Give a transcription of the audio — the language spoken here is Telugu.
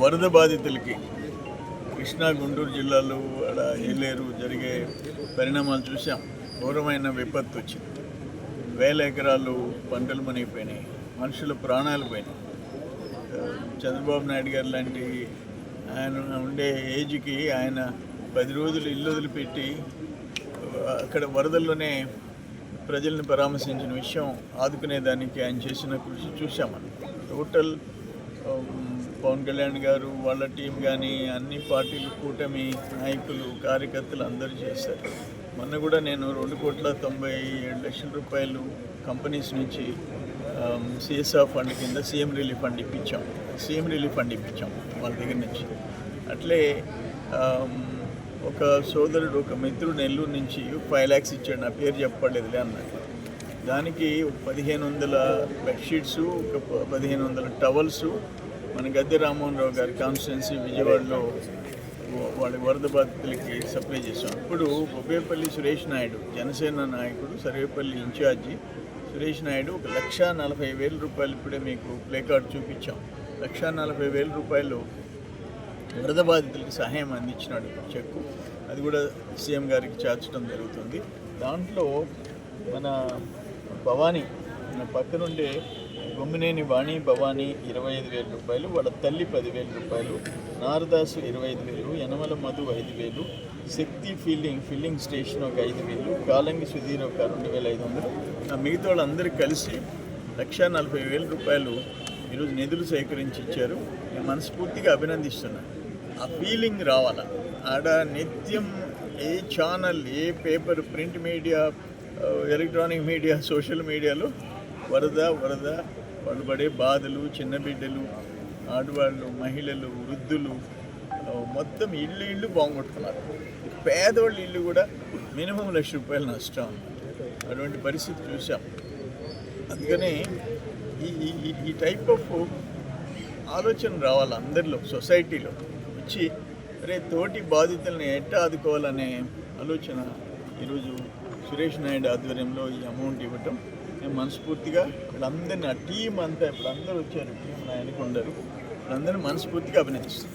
వరద బాధితులకి కృష్ణా గుంటూరు జిల్లాలో అక్కడ ఏలేరు జరిగే పరిణామాలు చూసాం ఘోరమైన విపత్తు వచ్చింది. వేల ఎకరాలు పంటలు మునిగిపోయినాయి. మనుషుల ప్రాణాలు పోయినాయి. చంద్రబాబు నాయుడు గారు లాంటి ఆయన ఉండే ఏజ్కి ఆయన పది రోజులు ఇల్లు వదిలిపెట్టి అక్కడ వరదల్లోనే ప్రజల్ని పరామర్శించిన విషయం ఆదుకునేదానికి ఆయన చేసిన కృషి చూశామని. టోటల్ పవన్ కళ్యాణ్ గారు వాళ్ళ టీం కానీ అన్ని పార్టీలు కూటమి నాయకులు కార్యకర్తలు అందరూ చేశారు. మొన్న కూడా నేను రెండు కోట్ల తొంభై ఏడు లక్షల రూపాయలు కంపెనీస్ నుంచి సిఎస్ఆర్ ఫండ్ కింద సీఎం రిలీఫ్ ఫండ్ ఇప్పించాం. సీఎం రిలీఫ్ ఫండ్ ఇప్పించాం వాళ్ళ దగ్గర నుంచి. అట్లే ఒక సోదరుడు ఒక మిత్రుడు నెల్లూరు నుంచి ఫైవ్ ల్యాక్స్ ఇచ్చాడు. నా పేరు చెప్పలేదులే అన్నాడు. దానికి పదిహేను వందల బెడ్షీట్స్ ఒక పదిహేను వందల టవల్స్ మన గద్దె రామ్మోహన్ రావు గారి కాన్స్టిట్యున్సీ విజయవాడలో వాడి వాళ్ళ వరద బాధితులకి సప్లై చేశాం. ఇప్పుడు బొబ్బేపల్లి సురేష్ నాయుడు జనసేన నాయకుడు సర్వేపల్లి ఇన్ఛార్జి సురేష్ నాయుడు ఒక లక్ష నలభై వేల రూపాయలు ఇప్పుడే మీకు ప్లే కార్డ్ చూపించాం. లక్ష నలభై వేల రూపాయలు వరద బాధితులకు సహాయం అందించినాడు. చెక్కు అది కూడా సీఎం గారికి చేర్చడం జరుగుతుంది. దాంట్లో మన భవానీ మన పక్కనుండే గొమ్మినేని వాణి భవానీ ఇరవై ఐదు వేల రూపాయలు వాళ్ళ తల్లి పదివేల రూపాయలు నారదాసు ఇరవై ఐదు వేలు యనమల మధు ఐదు వేలు శక్తి ఫీల్డింగ్ ఫిల్లింగ్ స్టేషన్ ఒక ఐదు వేలు కాలంగి సుధీర్ ఒక రెండు వేల ఐదు వందలు. ఆ మిగతా వాళ్ళందరూ కలిసి లక్ష నలభై వేల రూపాయలు ఈరోజు నిధులు సేకరించి ఇచ్చారు. నేను మనస్ఫూర్తిగా అభినందిస్తున్నాను ఆ ఫీలింగ్ రావాలా? ఆడ నిత్యం ఏ ఛానల్ ఏ paper print media electronic media social మీడియాలో వరద వరద వాళ్ళు పడే బాధలు చిన్న బిడ్డలు ఆడవాళ్ళు మహిళలు వృద్ధులు మొత్తం ఇల్లు ఇల్లు బాగుంటున్నారు పేదవాళ్ళ ఇల్లు కూడా మినిమం లక్ష రూపాయలు నష్టం అటువంటి పరిస్థితి చూసాం. అందుకనే ఈ- ఈ టైప్ ఆఫ్ ఆలోచన రావాలి అందరిలో సొసైటీలో వచ్చి రే తోటి బాధితుల్ని ఎట్లా ఆదుకోవాలనే ఆలోచన ఈరోజు సురేష్ నాయుడు ఆధ్వర్యంలో ఈ అమౌంట్ ఇవ్వటం. నేను మనస్ఫూర్తిగా వీళ్ళందరినీ ఆ టీం అంతా ఇప్పుడు అందరూ వచ్చారు టీం నాయనకు ఉండరు వీళ్ళందరినీ మనస్ఫూర్తిగా అభినందిస్తాను